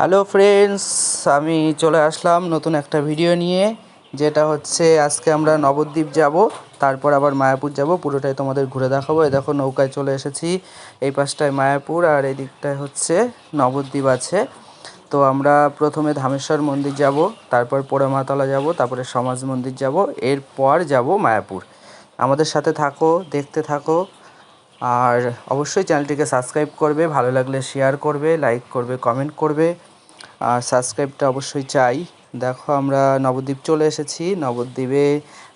Hello friends আমি চলে আসলাম নতুন একটা ভিডিও নিয়ে, যেটা হচ্ছে আজকে আমরা নবদ্বীপ যাব, তারপর আবার মায়াপুর যাব। পুরোটাই তোমাদের ঘুরে দেখাবো। এই দেখো, নৌকায় চলে এসেছি। এই পাশটায় মায়াপুর, আর এই দিকটায় হচ্ছে নবদ্বীপ আছে। তো আমরা প্রথমে ধামেশ্বর মন্দির যাব, তারপর পোড়ামাতলা যাব, তারপরে সমাজ মন্দির যাব, এরপর যাব মায়াপুর। আমাদের সাথে থাকো, দেখতে থাকো, আর অবশ্যই চ্যানেলটিকে সাবস্ক্রাইব করবে, ভালো লাগলে শেয়ার করবে লাইক করবে কমেন্ট করবে। আর সাবস্ক্রাইবটা অবশ্যই চাই। দেখো আমরা নবদ্বীপ চলে এসেছি। নবদ্বীপে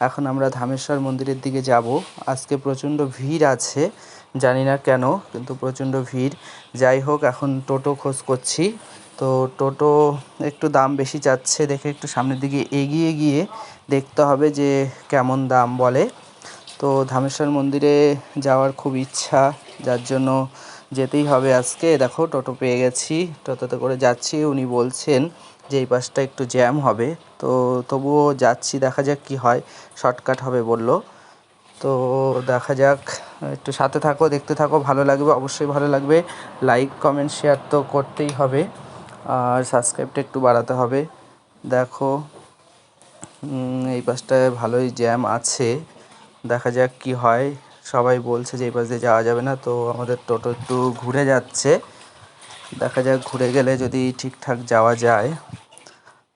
এখন আমরা ধামেশ্বর মন্দিরের দিকে যাব। আজকে প্রচণ্ড ভিড় আছে, জানি না কেন, কিন্তু প্রচণ্ড ভিড়। যাই হোক, এখন টোটো খোঁজ করছি। তো টোটো একটু দাম বেশি চাচ্ছে দেখে একটু সামনের দিকে এগিয়ে গিয়ে দেখতে হবে যে কেমন দাম বলে। তো ধামেশ্বর মন্দিরে যাওয়ার খুব ইচ্ছা, যার জন্য যেতেই হবে আজকে। দেখো, টোটো পেয়ে গেছি। টোটোতে করে যাচ্ছি। উনি বলছেন যে এই পাশটা একটু জ্যাম হবে। তো তবুও যাচ্ছি, দেখা যাক কি হয়। শর্টকাট হবে বলল। তো দেখা যাক, একটু সাথে থাকো, দেখতে থাকো, ভালো লাগবে, অবশ্যই ভালো লাগবে। লাইক কমেন্ট শেয়ার তো করতেই হবে। আর সাবস্ক্রাইবটা একটু বাড়াতে হবে। দেখো এই পাশটায় ভালোই জ্যাম আছে। দেখা যাক কি হয়। সবাই বলছে যে এই পাশ দিয়ে যাওয়া যাবে না তো আমাদের টোটো একটু ঘুরে যাচ্ছে। দেখা যাক ঘুরে গেলে যদি ঠিকঠাক যাওয়া যায়।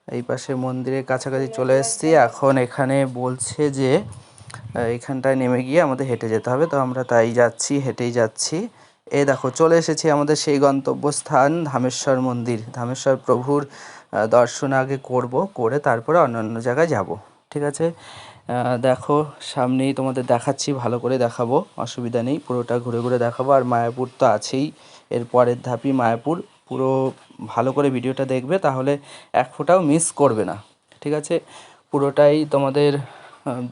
এই পাশে মন্দিরের কাছাকাছি চলে এসেছি। এখন এখানে বলছে যে আহ, এইখানটায় নেমে গিয়ে আমাদের হেঁটে যেতে হবে। তো আমরা তাই যাচ্ছি হেঁটেই যাচ্ছি। এ দেখো চলে এসেছি আমাদের সেই গন্তব্যস্থান ধামেশ্বর মন্দির। ধামেশ্বর প্রভুর দর্শন আগে করব করে তারপরে অন্যান্য জায়গায় যাব। ঠিক আছে? দেখো, সামনেই তোমাদের দেখাচ্ছি, ভালো করে দেখাবো, অসুবিধা নেই, পুরোটা ঘুরে ঘুরে দেখাবো, আর মায়াপুর তো আছেই, এর পরের ধাপই মায়াপুর, পুরো ভালো করে ভিডিওটা দেখবে, তাহলে এক ফোঁটাও মিস করবে না, ঠিক আছে? পুরোটাই তোমাদের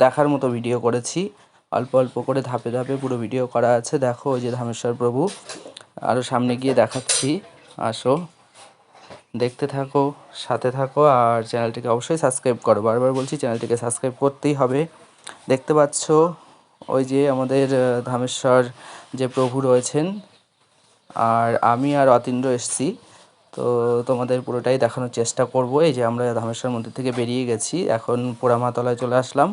দেখার মতো ভিডিও করেছি, অল্প অল্প করে ধাপে ধাপে পুরো ভিডিও করা আছে, দেখো, ওই যে ধামেশ্বর প্রভু আরও সামনে গিয়ে দেখাচ্ছি, আসো। দেখতে থাকো, সাথে থাকো আর চ্যানেলটিকে অবশ্যই সাবস্ক্রাইব করো। বারবার বলছি চ্যানেলটিকে সাবস্ক্রাইব করতেই হবে। দেখতে পাচ্ছ ওই যে আমাদের ধামেশ্বর যে প্রভু রয়েছেন আর আমি আর অতীন্দ্র এসছি। তো তোমাদের পুরোটাই দেখানোর চেষ্টা করব। এই যে আমরা ধামেশ্বর মন্দির থেকে বেরিয়ে গেছি। এখন পোড়ামাতলায় চলে আসলাম।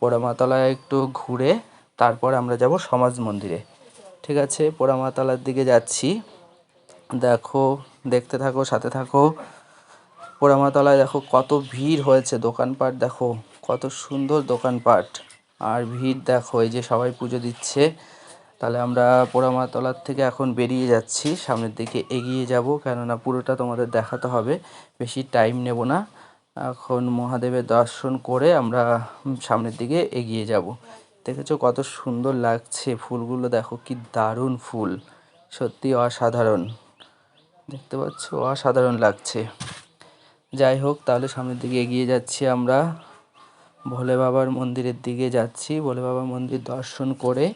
পোড়ামাতলায় একটু ঘুরে তারপর আমরা যাব সমাজ মন্দিরে। ঠিক আছে, পোড়ামাতলার দিকে যাচ্ছি। দেখো দেখতে থাকো, সাথে থাকো। পোড়ামাতলায় দেখো কত ভিড় হয়েছে দোকানপাট, দেখো কত সুন্দর দোকানপাট। আর ভিড় দেখো, এই যে সবাই পুজো দিচ্ছে। তাহলে আমরা পোড়ামাতলার থেকে এখন বেরিয়ে যাচ্ছি, সামনের দিকে এগিয়ে যাব, কেননা পুরোটা তোমাদের দেখাতে হবে। বেশি টাইম নেব না। এখন মহাদেবের দর্শন করে আমরা সামনের দিকে এগিয়ে যাব। দেখেছ কত সুন্দর লাগছে ফুলগুলো, দেখো কি দারুণ ফুল। সত্যি অসাধারণ। দেখতে পাচ্ছ, অসাধারণ লাগছে। যাই হোক, তাহলে সামনের দিকে এগিয়ে যাচ্ছি আমরা। ভোলে বাবার মন্দিরের দিকে যাচ্ছি। ভোলে বাবার মন্দির দর্শন করে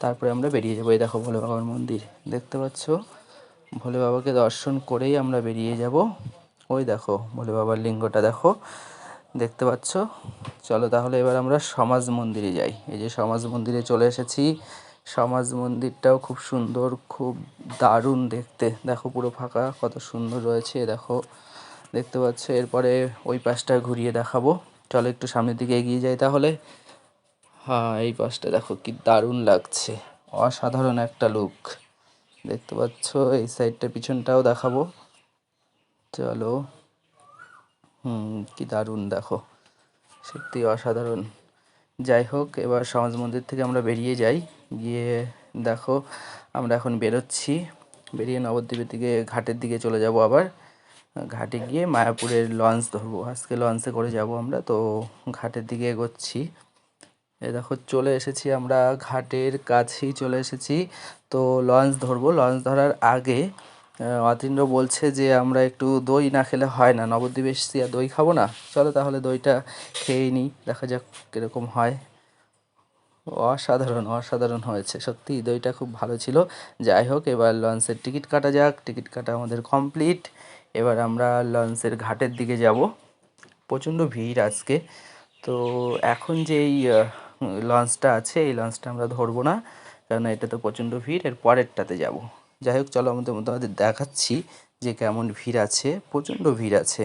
তারপরে আমরা বেরিয়ে যাব। এই দেখো, ভোলে বাবার মন্দির। দেখতে পাচ্ছ? ভোলে বাবাকে দর্শন করেই আমরা বেরিয়ে যাব। ওই দেখো, ভোলে বাবার লিঙ্গটা দেখো। দেখতে পাচ্ছ? চলো তাহলে এবার আমরা সমাজ মন্দিরে যাই। এই যে সমাজ মন্দিরে চলে এসেছি। সমাজ মন্দিরটাও খুব সুন্দর, খুব দারুণ দেখতে। দেখো পুরো ফাঁকা, কত সুন্দর রয়েছে, দেখো। দেখতে পাচ্ছ, এরপরে ওই পাশটা ঘুরিয়ে দেখাবো। চলো একটু সামনের দিকে এগিয়ে যাই তাহলে। হ্যাঁ এই পাশটা দেখো কি দারুণ লাগছে। অসাধারণ একটা লুক দেখতে পাচ্ছ, এই সাইডটা পিছনটাও দেখাবো। চলো। হুম, কি দারুণ, দেখো। সত্যি অসাধারণ। যাই হোক, এবার সমাজ মন্দির থেকে আমরা বেরিয়ে যাই। গিয়ে দেখো, আমরা এখন বেরোচ্ছি। বেরিয়ে নবদ্বীপের দিকে, ঘাটের দিকে চলে যাব আবার। ঘাটে গিয়ে মায়াপুরের লঞ্চ ধরবো। আজকে লঞ্চে করে যাব আমরা, তো ঘাটের দিকে এগোচ্ছি। এ দেখো, চলে এসেছি আমরা ঘাটের কাছেই চলে এসেছি। তো লঞ্চ ধরবো। লঞ্চ ধরার আগে অতীন্দ্র বলছে যে আমরা একটু দই না খেলে হয় না। নবদ্বীপে এসেছি আর দই খাব না। চলো তাহলে দইটা খেয়েই নিই, দেখা যাক কীরকম হয়। অসাধারণ অসাধারণ হয়েছে। সত্যি দইটা খুব ভালো ছিল। যাই হোক, এবার লঞ্চের টিকিট কাটা যাক। টিকিট কাটা আমাদের কমপ্লিট এবার আমরা লঞ্চের ঘাটের দিকে যাব। প্রচণ্ড ভিড় আজকে। তো এখন যে এই লঞ্চটা আছে, এই লঞ্চটা আমরা ধরবো না। কারণ এটা তো প্রচণ্ড ভিড়। এর পরেরটাতে যাব। যাই হোক, চলো আমাদের তোমাদের দেখাচ্ছি যে কেমন ভিড় আছে। প্রচণ্ড ভিড় আছে।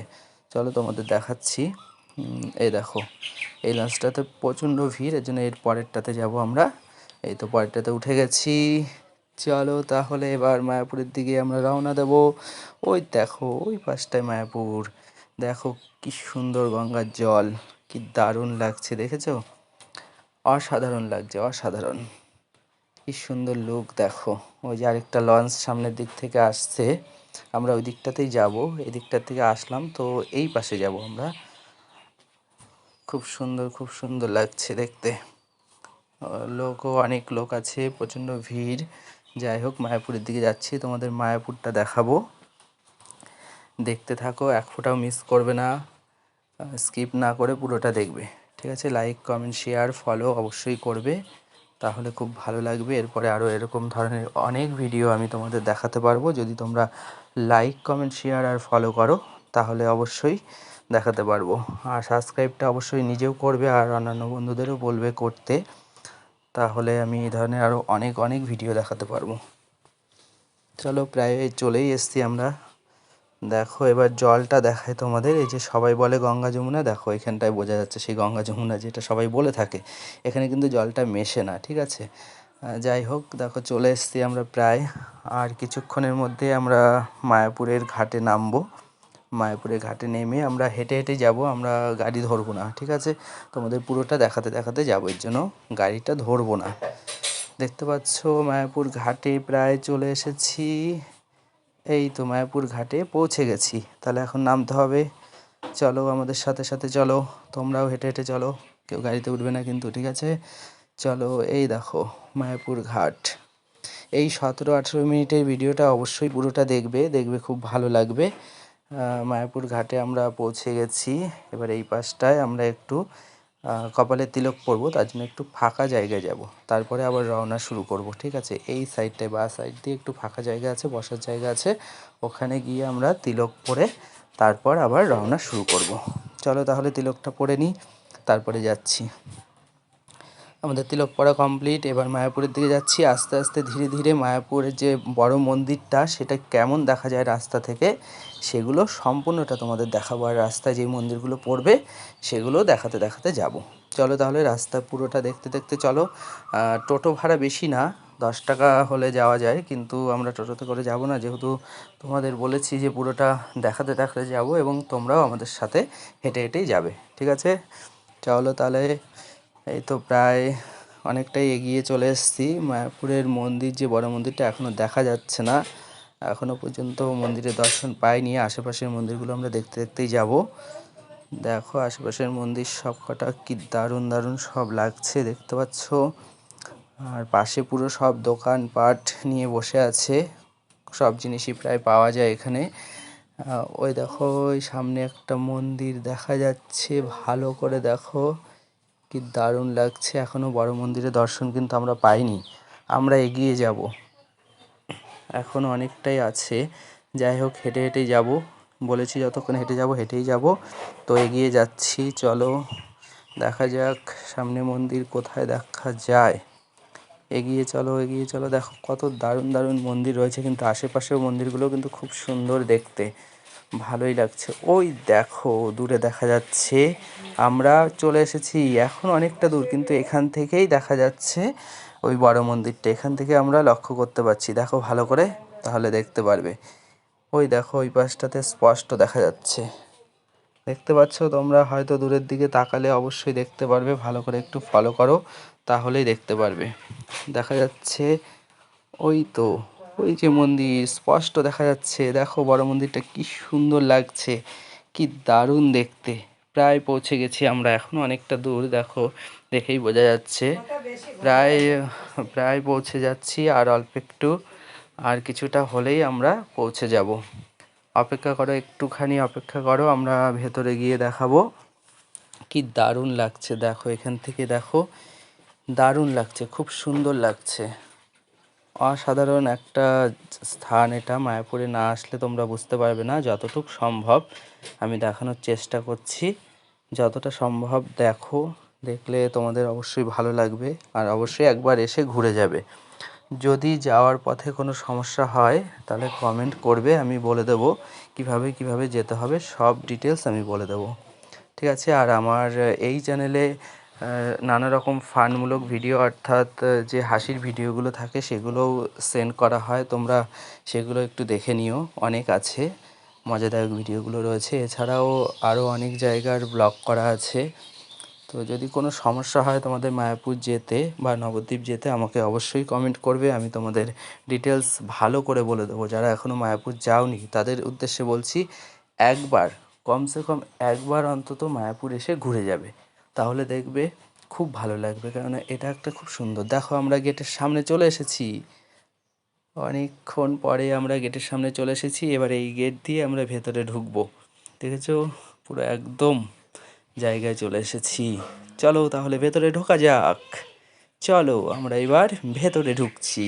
চলো তোমাদের দেখাচ্ছি। এই দেখো, এই লঞ্চটাতে প্রচণ্ড ভিড়, এর জন্য এর পরেরটাতে যাব আমরা। এই তো পরেরটাতে উঠে গেছি। চলো তাহলে এবার মায়াপুরের দিকে আমরা রওনা দেব। ওই দেখো, ওই পাশটায় মায়াপুর। দেখো কি সুন্দর গঙ্গার জল, কি দারুণ লাগছে, দেখেছ? অসাধারণ লাগছে, অসাধারণ। কি সুন্দর লুক দেখো। ওই যে আরেকটা লঞ্চ সামনের দিক থেকে আসছে। আমরা ওই দিকটাতেই যাব। এই থেকে আসলাম, তো এই পাশে যাব আমরা। খুব সুন্দর খুব সুন্দর লাগছে দেখতে। লোকও অনেক লোক আছে, প্রচণ্ড ভিড়। যাই হোক, মায়াপুরের দিকে যাচ্ছি, তোমাদের মায়াপুরটা দেখাবো। দেখতে থাকো, এক ফোঁটাও মিস করবে না। স্কিপ না করে পুরোটা দেখবে। ঠিক আছে? লাইক কমেন্ট শেয়ার ফলো অবশ্যই করবে। তাহলে খুব ভালো লাগবে। এরপরে আরও এরকম ধরনের অনেক ভিডিও আমি তোমাদের দেখাতে পারব। যদি তোমরা লাইক কমেন্ট শেয়ার আর ফলো করো তাহলে অবশ্যই দেখাতে পারব। আর সাবস্ক্রাইবটা অবশ্যই নিজেও করবে আর অন্যান্য বন্ধুদেরও বলবে করতে। তাহলে আমি এই ধরনের আরও অনেক অনেক ভিডিও দেখাতে পারব। চলো প্রায় চলেই এসছি আমরা। দেখো এবার জলটা দেখায় তোমাদের। এই যে সবাই বলে গঙ্গা যমুনা, দেখো এখানটায় বোঝা যাচ্ছে সেই গঙ্গা যমুনা যেটা সবাই বলে থাকে। এখানে কিন্তু জলটা মেশে না, ঠিক আছে? যাই হোক, দেখো চলে এসছি আমরা প্রায়। আর কিছুক্ষণের মধ্যে আমরা মায়াপুরের ঘাটে নামবো। মায়াপুরের ঘাটে নেমে আমরা হেঁটে হেঁটে যাব, আমরা গাড়ি ধরবো না, ঠিক আছে? তোমাদের পুরোটা দেখাতে দেখাতে যাব, এর জন্য গাড়িটা ধরবো না। দেখতে পাচ্ছ, মায়াপুর ঘাটে প্রায় চলে এসেছি। এই তো মায়াপুর ঘাটে পৌঁছে গেছি। তাহলে এখন নামতে হবে। চলো আমাদের সাথে সাথে চলো, তোমরাও হেঁটে হেঁটে চলো। কেউ গাড়িতে উঠবে না কিন্তু, ঠিক আছে? চলো, এই দেখো, মায়াপুর ঘাট। এই সতেরো আঠেরো মিনিটের ভিডিওটা অবশ্যই পুরোটা দেখবে দেখবে খুব ভালো লাগবে। মায়াপুর ঘাটে আমরা পৌঁছে গেছি। এবার এই পাশটায় আমরা একটু কপালে তিলক পরবো, তার জন্য একটু ফাঁকা জায়গায় যাব। তারপরে আবার রওনা শুরু করব, ঠিক আছে? এই সাইডটায় বা সাইড দিয়ে একটু ফাঁকা জায়গা আছে, বসার জায়গা আছে। ওখানে গিয়ে আমরা তিলক পরে তারপর আবার রওনা শুরু করব। চলো তাহলে তিলকটা পরে নিই, তারপরে যাচ্ছি। আমাদের তিলক পড়া কমপ্লিট এবার মায়াপুরের দিকে যাচ্ছি। আস্তে আস্তে ধীরে ধীরে মায়াপুরের যে বড় মন্দিরটা, সেটা কেমন দেখা যায় রাস্তা থেকে, সেগুলো সম্পূর্ণটা তোমাদের দেখাবো। আর রাস্তায় যে মন্দিরগুলো পড়বে, সেগুলো দেখাতে দেখাতে যাব। চলো তাহলে রাস্তা পুরোটা দেখতে দেখতে চলো। টোটো ভাড়া বেশি না, দশ টাকা হলে যাওয়া যায়, কিন্তু আমরা টোটোতে করে যাব না। যেহেতু তোমাদের বলেছি যে পুরোটা দেখাতে দেখাতে যাব, এবং তোমরাও আমাদের সাথে হেঁটে হেঁটেই যাবে। ঠিক আছে? চলো তাহলে এই তো প্রায় অনেকটাই এগিয়ে চলে এসেছি। মায়াপুরের মন্দির, যে বড় মন্দিরটা এখনও দেখা যাচ্ছে না এখনও পর্যন্ত মন্দিরের দর্শন পাইনি। আশেপাশের মন্দিরগুলো আমরা দেখতে দেখতেই যাব। দেখো, আশেপাশের মন্দির সব কটা কি দারুণ দারুণ সব লাগছে, দেখতে পাচ্ছ? আর পাশে পুরো সব দোকানপাট নিয়ে বসে আছে। সব জিনিসই প্রায় পাওয়া যায় এখানে। ওই দেখো, ওই সামনে একটা মন্দির দেখা যাচ্ছে। ভালো করে দেখো। কি দারুণ লাগছে। এখনও বড় মন্দিরে দর্শন কিন্তু আমরা পাইনি। আমরা এগিয়ে যাব। এখনও অনেকটাই আছে। যাই হোক, হেঁটে হেঁটেই যাব। বলেছি যতক্ষণ হেঁটে যাব, হেঁটেই যাব। তো এগিয়ে যাচ্ছি। চলো, দেখা যাক সামনে মন্দির কোথায় দেখা যায়। এগিয়ে চলো এগিয়ে চলো। দেখো কত দারুণ দারুণ মন্দির রয়েছে। কিন্তু আশেপাশের মন্দিরগুলো কিন্তু খুব সুন্দর দেখতে। ভালোই লাগছে। ওই দেখো, দূরে দেখা যাচ্ছে। আমরা চলে এসেছি এখন অনেকটা দূর, কিন্তু এখান থেকেই দেখা যাচ্ছে ওই বড় মন্দিরটা। এখান থেকে আমরা লক্ষ্য করতে পারছি। দেখো, ভালো করে তাহলে দেখতে পারবে। ওই দেখো, ওই পাশটাতে স্পষ্ট দেখা যাচ্ছে। দেখতে পাচ্ছ তোমরা? হয়তো দূরের দিকে তাকালে অবশ্যই দেখতে পারবে। ভালো করে একটু ফলো করো, তাহলেই দেখতে পারবে। দেখা যাচ্ছে ওই তো ওই যে মন্দির স্পষ্ট দেখা যাচ্ছে। দেখো বড় মন্দিরটা কি সুন্দর লাগছে কি দারুণ দেখতে। প্রায় পৌঁছে গেছি আমরা এখনও অনেকটা দূর দেখো দেখেই বোঝা যাচ্ছে। প্রায় প্রায় পৌঁছে যাচ্ছি আর অল্প একটু আর কিছুটা হলেই আমরা পৌঁছে যাব। অপেক্ষা করো একটুখানি অপেক্ষা করো আমরা ভেতরে গিয়ে দেখাবো। কি দারুণ লাগছে দেখো এখান থেকে দেখো দারুণ লাগছে খুব সুন্দর লাগছে। অসাধারণ একটা স্থান এটা, মায়াপুরে না আসলে তোমরা বুঝতে পারবে না যতটুক সম্ভব। আমি দেখানোর চেষ্টা করছি। যতটা সম্ভব দেখো, দেখলে তোমাদের অবশ্যই ভালো লাগবে আর অবশ্যই একবার এসে ঘুরে যাবে। যদি যাওয়ার পথে কোনো সমস্যা হয়, তাহলে কমেন্ট করবে, আমি বলে দেবো কীভাবে কীভাবে যেতে হবে, সব ডিটেলস আমি বলে দেবো। ঠিক আছে, আর আমার এই চ্যানেলে নানা রকম ফানমূলক ভিডিও অর্থাৎ যে হাসির ভিডিওগুলো থাকে সেগুলোও সেন্ড করা হয়। তোমরা সেগুলো একটু দেখে নিও। অনেক আছে, মজাদায়ক ভিডিওগুলো রয়েছে। এছাড়াও আরও অনেক জায়গার ব্লগ করা আছে। তো যদি কোনো সমস্যা হয় তোমাদের মায়াপুর যেতে বা নবদ্বীপ যেতে, আমাকে অবশ্যই কমেন্ট করবে। আমি তোমাদের ডিটেলস ভালো করে বলে দেবো। যারা এখনও মায়াপুর যাওনি, তাদের উদ্দেশ্যে বলছি, একবার, কমসে কম একবার অন্তত মায়াপুর এসে ঘুরে যাবে। তাহলে দেখবে খুব ভালো লাগবে, কেননা এটা একটা খুব সুন্দর। দেখো আমরা গেটের সামনে চলে এসেছি। অনেকক্ষণ পরে আমরা গেটের সামনে চলে এসেছি। এবার এই গেট দিয়ে আমরা ভেতরে ঢুকবো। দেখেছ? পুরো একদম জায়গায় চলে এসেছি। চলো তাহলে ভেতরে ঢোকা যাক। চলো আমরা এবার ভেতরে ঢুকছি।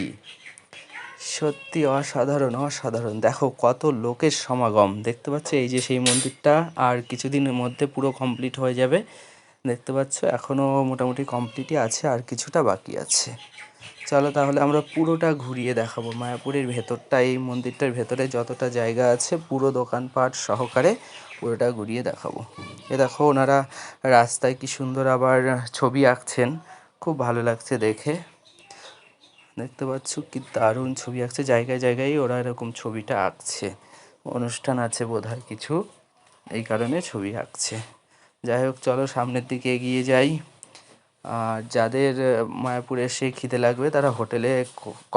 সত্যি অসাধারণ অসাধারণ। দেখো কত লোকের সমাগম। দেখতে পাচ্ছ? এই যে সেই মন্দিরটা আর কিছুদিনের মধ্যে পুরো কমপ্লিট হয়ে যাবে। দেখতে পাচ্ছ এখনও মোটামুটি কমপ্লিটই আছে, আর কিছুটা বাকি আছে। চলো তাহলে আমরা পুরোটা ঘুরিয়ে দেখাবো। মায়াপুরের ভেতরটা, এই মন্দিরটার ভেতরে যতটা জায়গা আছে, পুরো দোকানপাট সহকারে পুরোটা ঘুরিয়ে দেখাবো। এ দেখো, ওনারা রাস্তায় কি সুন্দর আবার ছবি আঁকছেন। খুব ভালো লাগছে দেখে। দেখতে পাচ্ছ, কি দারুণ ছবি আঁকছে। জায়গায় জায়গায় ওরা এরকম ছবিটা আঁকছে। অনুষ্ঠান আছে বোধ কিছু, এই কারণে ছবি আঁকছে। যাই হোক, চলো সামনের দিকে এগিয়ে যাই। আর যাদের মায়াপুরে এসে খিদে লাগবে, তারা হোটেলে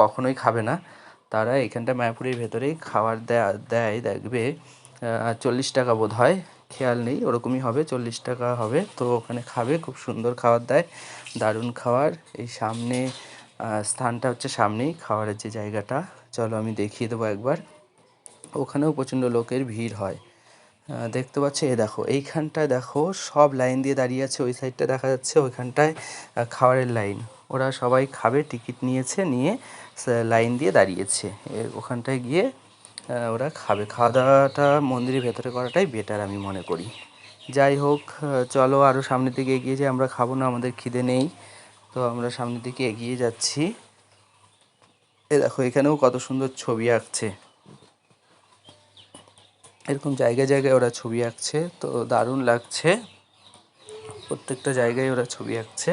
কখনোই খাবে না। তারা এখানটা মায়াপুরের ভেতরেই খাবার দেয় দেয়, দেখবে। চল্লিশ টাকা বোধ হয় খেয়াল নেই, ওরকমই হবে, চল্লিশ টাকা হবে। তো ওখানে খাবে, খুব সুন্দর খাবার দেয়, দারুণ খাবার। এই সামনে স্থানটা হচ্ছে সামনেই, খাবারের যে জায়গাটা। চলো আমি দেখিয়ে দেবো একবার। ওখানেও প্রচণ্ড লোকের ভিড় হয়। দেখতে পাচ্ছ এ দেখো, এইখানটায় দেখো, সব লাইন দিয়ে দাঁড়িয়ে আছে, ওই সাইডটা দেখা যাচ্ছে, ওইখানটায় খাবারের লাইন। ওরা সবাই খাবে, টিকিট নিয়েছে, নিয়ে লাইন দিয়ে দাঁড়িয়েছে। ওখানটায় গিয়ে ওরা খাবে। খাওয়া দাওয়াটা মন্দিরের ভেতরে করাটাই বেটার আমি মনে করি। যাই হোক চলো আরও সামনের দিকে এগিয়ে যাই, আমরা খাব না, আমাদের খিদে নেই। তো আমরা সামনের দিকে এগিয়ে যাচ্ছি। এ দেখো, এখানেও কত সুন্দর ছবি আঁকছে। এরকম জায়গায় জায়গায় ওরা ছবি আঁকছে, তো দারুণ লাগছে। প্রত্যেকটা জায়গায় ওরা ছবি আঁকছে।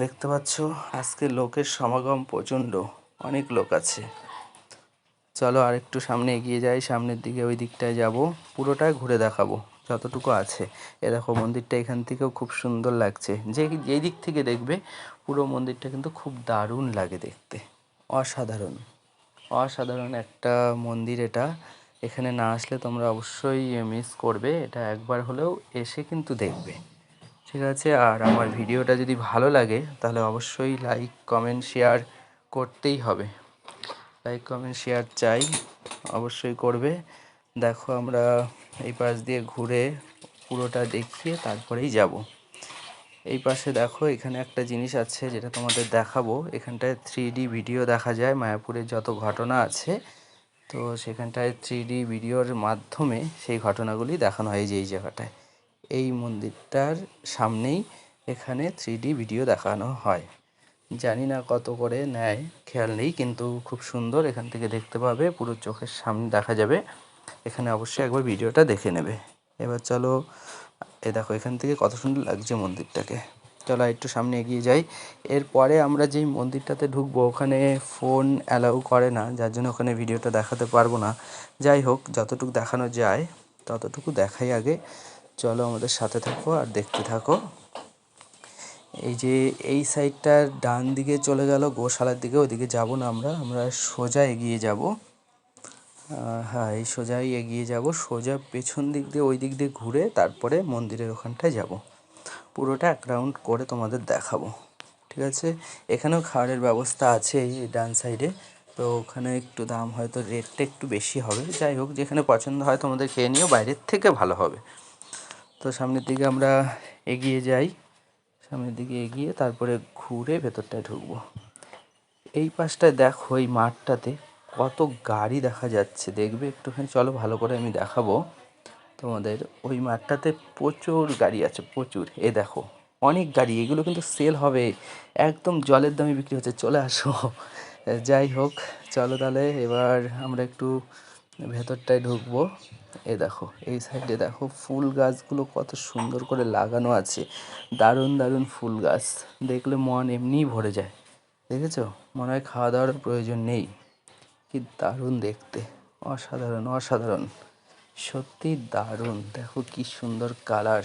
দেখতে পাচ্ছ, আজকে লোকের সমাগম প্রচণ্ড, অনেক লোক আছে। চলো আর একটু সামনে এগিয়ে যাই, সামনের দিকে ওই দিকটায় যাব, পুরোটাই ঘুরে দেখাবো, যতটুকু আছে। এ দেখো, মন্দিরটা এখান থেকেও খুব সুন্দর লাগছে। যে যেই দিক থেকে দেখবে, পুরো মন্দিরটা কিন্তু খুব দারুণ লাগে দেখতে, অসাধারণ। অসাধারণ একটা মন্দির এটা। এখানে না আসলে তোমরা অবশ্যই মিস করবে। এটা একবার হলেও এসে কিন্তু দেখবে। ঠিক আছে? আর আমার ভিডিওটা যদি ভালো লাগে, তাহলে অবশ্যই লাইক কমেন্ট শেয়ার করতেই হবে। লাইক কমেন্ট শেয়ার চাই। অবশ্যই করবে। দেখো আমরা এই পাশ দিয়ে ঘুরে পুরোটা দেখিয়ে তারপরেই যাব। এই পাশে দেখো, এখানে একটা জিনিস আছে যেটা তোমাদের দেখাবো। এখানটায় থ্রি ভিডিও দেখা যায় মায়াপুরের যত ঘটনা আছে। তো সেখানটায় থ্রি ভিডিওর মাধ্যমে সেই ঘটনাগুলি দেখানো হয় যে, এই জায়গাটায়। এই মন্দিরটার সামনেই এখানে থ্রি ভিডিও দেখানো হয়। জানি না কত করে নেয়, খেয়াল নেই, কিন্তু খুব সুন্দর। এখান থেকে দেখতে পাবে, পুরো চোখের সামনে দেখা যাবে। এখানে অবশ্যই একবার ভিডিওটা দেখে নেবে। এবার চলো এ দেখো, এখান থেকে কত সুন্দর লাগছে মন্দিরটাকে। চলো একটু সামনে এগিয়ে যাই। এরপরে আমরা যেই মন্দিরটাতে ঢুকবো, ওখানে ফোন অ্যালাউ করে না, যার জন্য ওখানে ভিডিওটা দেখাতে পারব না। যাই হোক, যতটুকু দেখানো যায়, ততটুকু দেখাই আগে। চলো আমাদের সাথে থাকো আর দেখতে থাকো। এই যে এই সাইডটার ডান দিকে চলে গেল, গোশালার দিকে, ওইদিকে যাব না আমরা আমরা সোজা এগিয়ে যাব। হ্যাঁ এই সোজাই এগিয়ে যাব। সোজা পেছন দিক দিয়ে, ওই দিক দিয়ে ঘুরে তারপরে মন্দিরের ওখানটায় যাব। পুরোটা এক রাউন্ড করে তোমাদের দেখাবো। ঠিক আছে? এখানেও খাবারের ব্যবস্থা আছে এই ডান সাইডে তো ওখানে একটু দাম হয়তো রেটটা একটু বেশি হবে। যাই হোক, যেখানে পছন্দ হয় তোমাদের খেয়ে নিও, বাইরের থেকে ভালো হবে। তো সামনের দিকে আমরা এগিয়ে যাই। সামনের দিকে এগিয়ে তারপরে ঘুরে ভেতরটায় ঢুকবো। এই পাশটায় দেখো, এই মাঠটাতে কত গাড়ি দেখা যাচ্ছে, দেখবে একটুখানি, চলো ভালো করে আমি দেখাবো। তোমাদের ওই মাঠটাতে প্রচুর গাড়ি আছে, প্রচুর। এ দেখো, অনেক গাড়ি, এগুলো কিন্তু সেল হবে। একদম জলের দামে বিক্রি হচ্ছে, চলে আসো। যাই হোক, চলো তাহলে এবার আমরা একটু ভেতরটায় ঢুকবো। এ দেখো, এই সাইডে দেখো, ফুল গাছগুলো কত সুন্দর করে লাগানো আছে। দারুণ দারুণ ফুল গাছ। দেখলে মন এমনিই ভরে যায়। দেখেছ? মনে হয় খাওয়া দাওয়ার প্রয়োজন নেই। কি দারুণ দেখতে। অসাধারণ অসাধারণ। সত্যি দারুণ। দেখো কি সুন্দর কালার।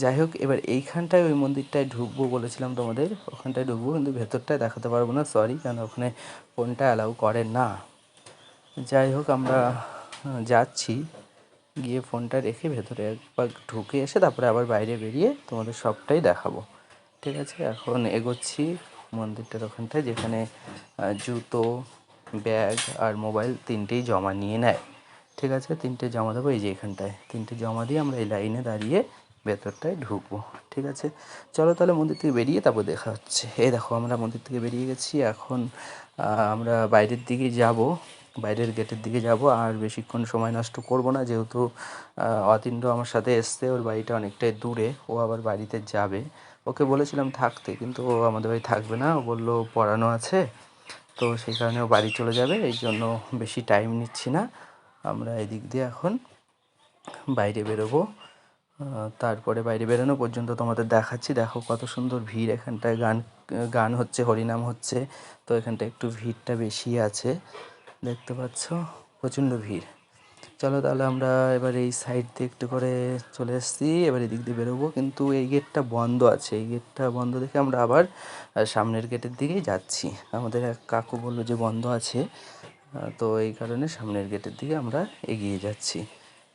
যাই হোক, এবার এইখানটায় ওই মন্দিরটায় ঢুকবো বলেছিলাম তোমাদের। ওখানটায় ঢুকবো, কিন্তু ভেতরটায় দেখাতে পারব না সরি কারণ ওখানে ফোনটা অ্যালাউ করে না। যাই হোক, আমরা যাচ্ছি। গিয়ে ফোনটা রেখে ভেতরে একবার ঢুকে এসে তারপরে আবার বাইরে বেরিয়ে তোমাদের সবটাই দেখাবো। ঠিক আছে? এখন এগোচ্ছি মন্দিরটার ওখানটায় যেখানে জুতো ব্যাগ আর মোবাইল তিনটেই জমা নিয়ে নেয়। ঠিক আছে? তিনটে জমা দেবো এই যে এখানটায়। তিনটে জমা দিয়ে আমরা এই লাইনে দাঁড়িয়ে ভেতরটায় ঢুকবো। ঠিক আছে? চলো তাহলে মন্দির থেকে বেরিয়ে তারপর দেখা হচ্ছে। এই দেখো, আমরা মন্দির থেকে বেরিয়ে গেছি। এখন আমরা বাইরের দিকে যাব। বাইরের গেটের দিকে যাব। আর বেশিক্ষণ সময় নষ্ট করব না। যেহেতু অতীন্দ্র আমার সাথে এসছে। ওর বাড়িটা অনেকটাই দূরে। ও আবার বাড়িতে যাবে। ওকে বলেছিলাম থাকতে। কিন্তু ও আমাদের বাড়ি থাকবে না। ও বলল পড়ানো আছে। তো সেই কারণে ও বাড়ি চলে যাবে, এই জন্য বেশি টাইম নিচ্ছি না। আমরা এদিক দিয়ে এখন বাইরে বেরোবো। তারপরে বাইরে বেরোনো পর্যন্ত তোমাদের দেখাচ্ছি। দেখো কত সুন্দর ভিড়, এখানটায় গান গান হচ্ছে, হরিনাম হচ্ছে। তো এখানটা একটু ভিড়টা বেশি আছে, দেখতে পাচ্ছ? প্রচণ্ড ভিড়। চলো তাহলে আমরা এবার এই সাইড দিয়ে একটু করে চলে এসেছি। এবার এদিক দিয়ে বেরোবো। কিন্তু এই গেটটা বন্ধ আছে। এই গেটটা বন্ধ দেখে আমরা আবার সামনের গেটের দিকেই যাচ্ছি। আমাদের এক কাকু বলল যে বন্ধ আছে। তো এই কারণে সামনের গেটের দিকে আমরা এগিয়ে যাচ্ছি।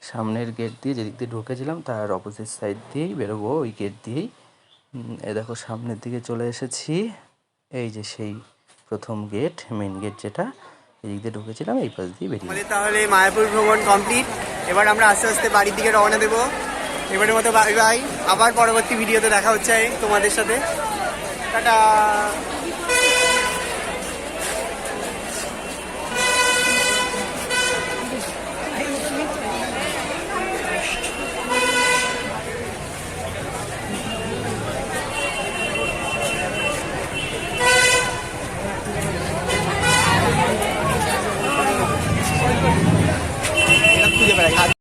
সামনের গেট দিয়ে যেদিক দিয়ে ঢুকেছিলাম, তার অপোজিট সাইড দিয়েই বেরোবো। ওই গেট দিয়েই। এ দেখো সামনের দিকে চলে এসেছি। এই যে সেই প্রথম গেট মেন গেট যেটা এদিক দিয়ে ঢুকেছিলাম, এই পাশ দিয়ে বেরিয়ে আমাদের তাহলে মায়াপুর ভ্রমণ কমপ্লিট এবার আমরা আস্তে আস্তে বাড়ির দিকে রওনা দেবো। এবারের মতো বাই বাই আবার পরবর্তী ভিডিওতে দেখা হচ্ছে তোমাদের সাথে। টাটা!